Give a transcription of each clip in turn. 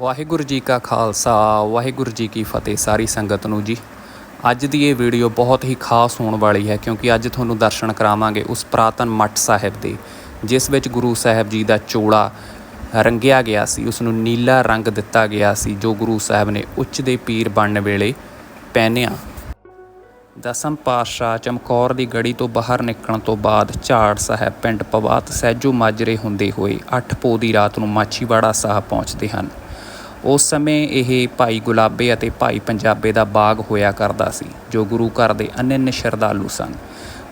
ਵਾਹਿਗੁਰੂ ਜੀ ਕਾ ਖਾਲਸਾ, ਵਾਹਿਗੁਰੂ ਜੀ ਕੀ ਫਤਿਹ ਸਾਰੀ ਸੰਗਤ ਨੂੰ ਜੀ। ਅੱਜ ਦੀ ਇਹ ਵੀਡੀਓ ਬਹੁਤ ਹੀ ਖਾਸ ਹੋਣ ਵਾਲੀ ਹੈ ਕਿਉਂਕਿ ਅੱਜ ਤੁਹਾਨੂੰ ਦਰਸ਼ਨ ਕਰਾਵਾਂਗੇ ਉਸ ਪ੍ਰਾਤਨ ਮੱਠ ਸਾਹਿਬ ਦੇ, ਜਿਸ ਵਿੱਚ ਗੁਰੂ ਸਾਹਿਬ ਜੀ ਦਾ ਚੋਲਾ ਰੰਗਿਆ ਗਿਆ ਸੀ ਉਸ ਨੂੰ ਨੀਲਾ ਰੰਗ ਦਿੱਤਾ ਗਿਆ ਸੀ, ਜੋ ਗੁਰੂ ਸਾਹਿਬ ਨੇ ਉੱਚ ਦੇ ਪੀਰ ਬਣਨ ਵੇਲੇ ਪਹਿਨਿਆ। ਦਸਮ ਪਾਤਸ਼ਾਹ ਚਮਕੌਰ ਦੀ ਗੜੀ ਤੋਂ ਬਾਹਰ ਨਿਕਲਣ ਤੋਂ ਬਾਅਦ ਝਾੜ ਸਾਹਿਬ ਪਿੰਡ ਪਵਾਤ ਸਹਿਜੋ ਮਾਜਰੇ ਹੁੰਦੇ ਹੋਏ 8 ਪੋ ਦੀ ਰਾਤ ਨੂੰ ਮਾਛੀਵਾੜਾ ਸਾਹਿਬ ਪਹੁੰਚਦੇ ਹਨ। ਉਸ ਸਮੇਂ ਇਹ ਭਾਈ ਗੁਲਾਬੇ ਅਤੇ ਭਾਈ ਪੰਜਾਬੇ ਦਾ ਬਾਗ ਹੋਇਆ ਕਰਦਾ ਸੀ, ਜੋ ਗੁਰੂ ਘਰ ਦੇ ਅਨੰਨ ਸ਼ਰਧਾਲੂ ਸਨ।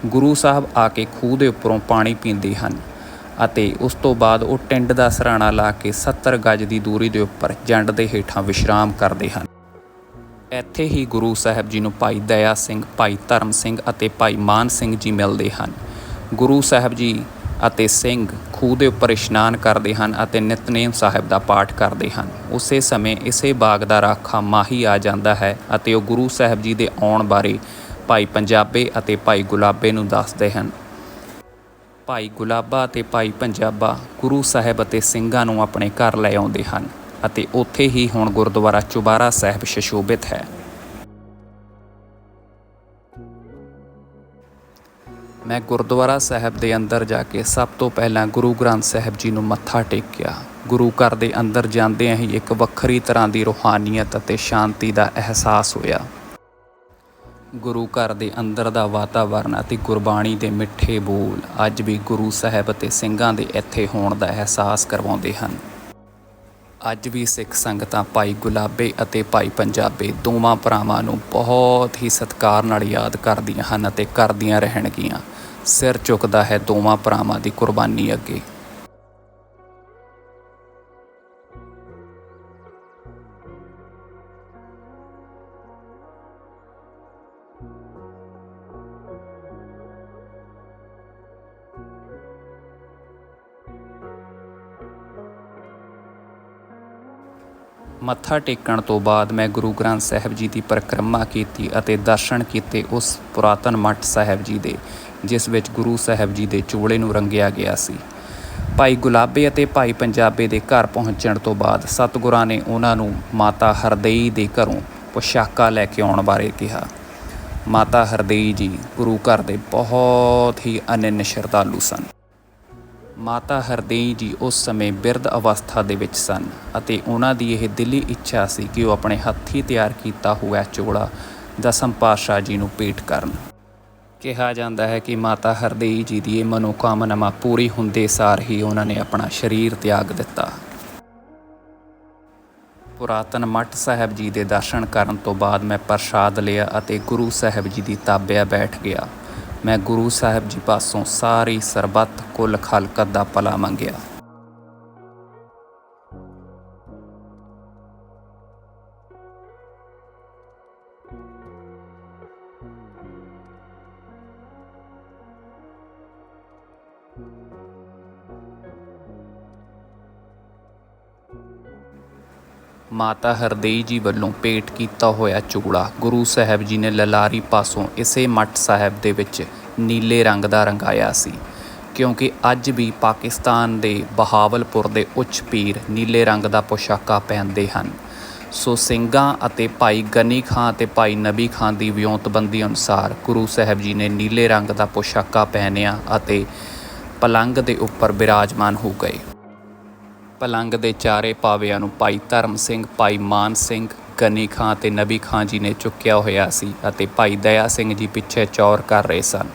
ਗੁਰੂ ਸਾਹਿਬ ਆ ਕੇ ਖੂਹ ਦੇ ਉੱਪਰੋਂ ਪਾਣੀ ਪੀਂਦੇ ਹਨ ਅਤੇ ਉਸ ਤੋਂ ਬਾਅਦ ਉਹ ਟਿੰਡ ਦਾ ਸਰਾਣਾ ਲਾ ਕੇ 70 ਗਜ ਦੀ ਦੂਰੀ ਦੇ ਉੱਪਰ ਜੰਡ ਦੇ ਹੇਠਾਂ ਵਿਸ਼ਰਾਮ ਕਰਦੇ ਹਨ। ਇੱਥੇ ਹੀ ਗੁਰੂ ਸਾਹਿਬ ਜੀ ਨੂੰ ਭਾਈ ਦਇਆ ਸਿੰਘ, ਭਾਈ ਧਰਮ ਸਿੰਘ ਅਤੇ ਭਾਈ ਮਾਨ ਸਿੰਘ ਜੀ ਮਿਲਦੇ ਹਨ। ਗੁਰੂ ਸਾਹਿਬ ਜੀ ਅਤੇ ਸਿੰਘ ਖੂਹ ਦੇ ਉੱਪਰ ਇਸ਼ਨਾਨ ਕਰਦੇ ਹਨ ਅਤੇ ਨਿਤਨੇਮ ਸਾਹਿਬ ਦਾ ਪਾਠ ਕਰਦੇ ਹਨ। ਉਸੇ ਸਮੇਂ ਇਸੇ ਬਾਗ ਦਾ ਰਾਖਾ ਮਾਹੀ ਆ ਜਾਂਦਾ ਹੈ ਅਤੇ ਉਹ ਗੁਰੂ ਸਾਹਿਬ ਜੀ ਦੇ ਆਉਣ ਬਾਰੇ ਭਾਈ ਪੰਜਾਬੇ ਅਤੇ ਭਾਈ ਗੁਲਾਬੇ ਨੂੰ ਦੱਸਦੇ ਹਨ। ਭਾਈ ਗੁਲਾਬਾ ਅਤੇ ਭਾਈ ਪੰਜਾਬਾ ਗੁਰੂ ਸਾਹਿਬ ਅਤੇ ਸਿੰਘਾਂ ਨੂੰ ਆਪਣੇ ਘਰ ਲੈ ਆਉਂਦੇ ਹਨ ਅਤੇ ਉੱਥੇ ਹੀ ਹੁਣ ਗੁਰਦੁਆਰਾ ਚੁਬਾਰਾ ਸਾਹਿਬ ਸ਼ਸ਼ੋਭਿਤ ਹੈ। ਮੈਂ ਗੁਰਦੁਆਰਾ ਸਾਹਿਬ ਦੇ ਅੰਦਰ ਜਾ ਕੇ ਸਭ ਤੋਂ ਪਹਿਲਾਂ ਗੁਰੂ ਗ੍ਰੰਥ ਸਾਹਿਬ ਜੀ ਨੂੰ ਮੱਥਾ ਟੇਕਿਆ। ਗੁਰੂ ਘਰ ਦੇ ਅੰਦਰ ਜਾਂਦਿਆਂ ਹੀ ਇੱਕ ਵੱਖਰੀ ਤਰ੍ਹਾਂ ਦੀ ਰੂਹਾਨੀਅਤ ਅਤੇ ਸ਼ਾਂਤੀ ਦਾ ਅਹਿਸਾਸ ਹੋਇਆ। ਗੁਰੂ ਘਰ ਦੇ ਅੰਦਰ ਦਾ ਵਾਤਾਵਰਣ ਅਤੇ ਗੁਰਬਾਣੀ ਦੇ ਮਿੱਠੇ ਬੋਲ ਅੱਜ ਵੀ ਗੁਰੂ ਸਾਹਿਬ ਅਤੇ ਸਿੰਘਾਂ ਦੇ ਇੱਥੇ ਹੋਣ ਦਾ ਅਹਿਸਾਸ ਕਰਵਾਉਂਦੇ ਹਨ। ਅੱਜ ਵੀ ਸਿੱਖ ਸੰਗਤਾਂ ਭਾਈ ਗੁਲਾਬੇ ਅਤੇ ਭਾਈ ਪੰਜਾਬੇ ਦੋਵਾਂ ਭਰਾਵਾਂ ਨੂੰ ਬਹੁਤ ਹੀ ਸਤਿਕਾਰ ਨਾਲ ਯਾਦ ਕਰਦੀਆਂ ਹਨ ਅਤੇ ਕਰਦੀਆਂ ਰਹਿਣਗੀਆਂ। ਸਿਰ ਝੁਕਦਾ ਹੈ ਦੋਵਾਂ ਭਰਾਵਾਂ ਦੀ ਕੁਰਬਾਨੀ ਅੱਗੇ। ਮੱਥਾ ਟੇਕਣ ਤੋਂ ਬਾਅਦ ਮੈਂ ਗੁਰੂ ਗ੍ਰੰਥ ਸਾਹਿਬ ਜੀ ਦੀ ਪਰਿਕਰਮਾ ਕੀਤੀ ਅਤੇ ਦਰਸ਼ਨ ਕੀਤੇ ਉਸ ਪੁਰਾਤਨ ਮੱਠ ਸਾਹਿਬ ਜੀ ਦੇ। ਜਿਸ ਵਿੱਚ ਗੁਰੂ ਸਾਹਿਬ ਜੀ ਦੇ ਚੋਲੇ ਨੂੰ ਰੰਗਿਆ ਗਿਆ ਸੀ। ਭਾਈ ਗੁਲਾਬੇ ਅਤੇ ਭਾਈ ਪੰਜਾਬੇ ਦੇ ਘਰ ਪਹੁੰਚਣ ਤੋਂ ਬਾਅਦ ਸਤਿਗੁਰਾਂ ਨੇ ਉਹਨਾਂ ਨੂੰ ਮਾਤਾ ਹਰਦੇਈ ਦੇ ਘਰੋਂ ਪੁਸ਼ਾਕਾ ਲੈ ਕੇ ਆਉਣ ਬਾਰੇ ਕਿਹਾ। ਮਾਤਾ ਹਰਦੇਈ ਜੀ ਗੁਰੂ ਘਰ ਦੇ ਬਹੁਤ ਹੀ ਅਨੰਨ ਸ਼ਰਧਾਲੂ ਸਨ। ਮਾਤਾ ਹਰਦੇਈ ਜੀ ਉਸ ਸਮੇਂ ਬਿਰਧ ਅਵਸਥਾ ਦੇ ਵਿੱਚ ਸਨ ਅਤੇ ਉਹਨਾਂ ਦੀ ਇਹ ਦਿੱਲੀ ਇੱਛਾ ਸੀ ਕਿ ਉਹ ਆਪਣੇ ਹੱਥੀਂ ਤਿਆਰ ਕੀਤਾ ਹੋਇਆ ਚੋਲਾ ਦਸਮ ਪਾਤਸ਼ਾਹ ਜੀ ਨੂੰ ਭੇਟ ਕਰਨ। ਕਿਹਾ ਜਾਂਦਾ ਹੈ ਕਿ ਮਾਤਾ ਹਰਦੇਈ ਜੀ ਦੀ ਇਹ ਮਨੋਕਾਮਨਾ ਪੂਰੀ ਹੁੰਦੇ ਸਾਰ ਹੀ ਉਹਨਾਂ ਨੇ ਆਪਣਾ ਸਰੀਰ ਤਿਆਗ ਦਿੱਤਾ। ਪੁਰਾਤਨ ਮੱਠ ਸਾਹਿਬ ਜੀ ਦੇ ਦਰਸ਼ਨ ਕਰਨ ਤੋਂ ਬਾਅਦ ਮੈਂ ਪ੍ਰਸ਼ਾਦ ਲਿਆ ਅਤੇ ਗੁਰੂ ਸਾਹਿਬ ਜੀ ਦੀ ਤਾਬਿਆ ਬੈਠ ਗਿਆ। ਮੈਂ ਗੁਰੂ ਸਾਹਿਬ ਜੀ ਪਾਸੋਂ ਸਾਰੀ ਸਰਬੱਤ ਕੁੱਲ ਖਲਕਤ ਦਾ ਭਲਾ ਮੰਗਿਆ। ਮਾਤਾ ਹਰਦੇਈ ਜੀ ਵੱਲੋਂ ਭੇਟ ਕੀਤਾ ਹੋਇਆ ਚੂੜਾ ਗੁਰੂ ਸਾਹਿਬ ਜੀ ਨੇ ਲਲਾਰੀ ਪਾਸੋਂ ਇਸੇ ਮੱਠ ਸਾਹਿਬ ਦੇ ਵਿੱਚ ਨੀਲੇ ਰੰਗ ਦਾ ਰੰਗਾਇਆ ਸੀ। ਕਿਉਂਕਿ ਅੱਜ ਵੀ ਪਾਕਿਸਤਾਨ ਦੇ ਬਹਾਵਲਪੁਰ ਦੇ ਉੱਚ ਪੀਰ ਨੀਲੇ ਰੰਗ ਦਾ ਪੋਸ਼ਾਕਾ ਪਹਿਨਦੇ ਹਨ। ਸੋ ਸਿੰਘਾਂ ਅਤੇ ਭਾਈ ਗਨੀ ਖਾਂ ਅਤੇ ਭਾਈ ਨਬੀ ਖਾਂ ਦੀ ਵਿਉਂਤਬੰਦੀ ਅਨੁਸਾਰ ਗੁਰੂ ਸਾਹਿਬ ਜੀ ਨੇ ਨੀਲੇ ਰੰਗ ਦਾ ਪੋਸ਼ਾਕਾ ਪਹਿਨਿਆ ਅਤੇ ਪਲੰਗ ਦੇ ਉੱਪਰ ਬਿਰਾਜਮਾਨ ਹੋ ਗਏ। ਪਲੰਗ ਦੇ ਚਾਰੇ ਪਾਵਿਆਂ ਨੂੰ ਭਾਈ ਧਰਮ ਸਿੰਘ, ਭਾਈ ਮਾਨ ਸਿੰਘ ਗਨੀ ਖਾਂ ਤੇ ਨਬੀ ਖਾਂ ਜੀ ਨੇ ਚੁੱਕਿਆ ਹੋਇਆ ਸੀ ਅਤੇ ਭਾਈ ਦਇਆ ਸਿੰਘ ਜੀ ਪਿੱਛੇ ਚੌਰ ਕਰ ਰਹੇ ਸਨ।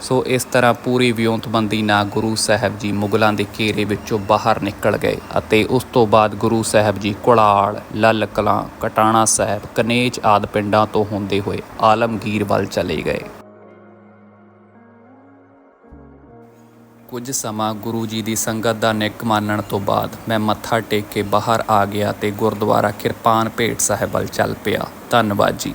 ਸੋ ਇਸ ਤਰ੍ਹਾਂ ਪੂਰੀ ਵਿਉਂਤਬੰਦੀ ਨਾਲ ਗੁਰੂ ਸਾਹਿਬ ਜੀ ਮੁਗਲਾਂ ਦੇ ਘੇਰੇ ਵਿੱਚੋਂ ਬਾਹਰ ਨਿਕਲ ਗਏ ਅਤੇ ਉਸ ਤੋਂ ਬਾਅਦ ਗੁਰੂ ਸਾਹਿਬ ਜੀ ਕੁਲਾਲ, ਲੱਲ ਕਲਾਂ, ਕਟਾਣਾ ਸਾਹਿਬ, ਕਨੇਜ ਆਦ ਪਿੰਡਾਂ ਤੋਂ ਹੁੰਦੇ ਹੋਏ ਆਲਮਗੀਰ ਵੱਲ ਚਲੇ ਗਏ। ਕੁਝ ਸਮਾਂ ਗੁਰੂ ਜੀ ਦੀ ਸੰਗਤ ਦਾ ਨਿੱਕ ਮੰਨਣ ਤੋਂ ਬਾਅਦ ਮੈਂ ਮੱਥਾ ਟੇਕ ਕੇ ਬਾਹਰ ਆ ਗਿਆ ਤੇ ਗੁਰਦੁਆਰਾ ਕਿਰਪਾਨ ਭੇਟ ਸਾਹਿਬ ਵੱਲ ਚੱਲ ਪਿਆ। ਧੰਨਵਾਦ ਜੀ।